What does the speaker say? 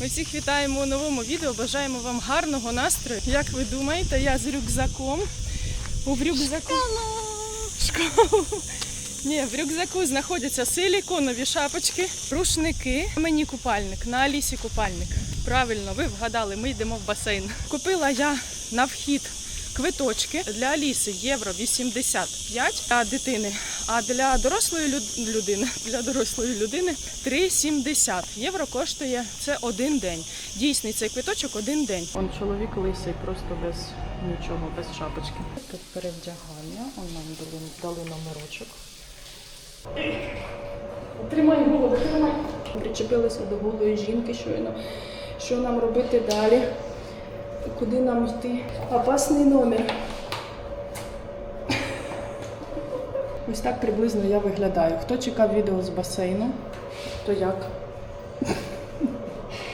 Ми всіх вітаємо у новому відео. Бажаємо вам гарного настрою. Як ви думаєте, я з рюкзаком. У рюкзаку. Школу. Ні, в рюкзаку знаходяться силіконові шапочки, рушники. Мені купальник, на Алісі купальник. Правильно, ви вгадали, ми йдемо в басейн. Купила я на вхід квиточки для Аліси євро 85 для дитини, а для дорослої людини для дорослої людини 3,70 євро коштує це один день. Дійсний цей квиточок один день. Он чоловік лисий, просто без нічого, без шапочки. Тут перевдягання, он нам дали, дали номерочок. Тримай голову, тримай. Причепилися до голої жінки щойно. Що нам робити далі? Куди нам йти? Опасний номер. Ось так приблизно я виглядаю. Хто чекав відео з басейну, то як?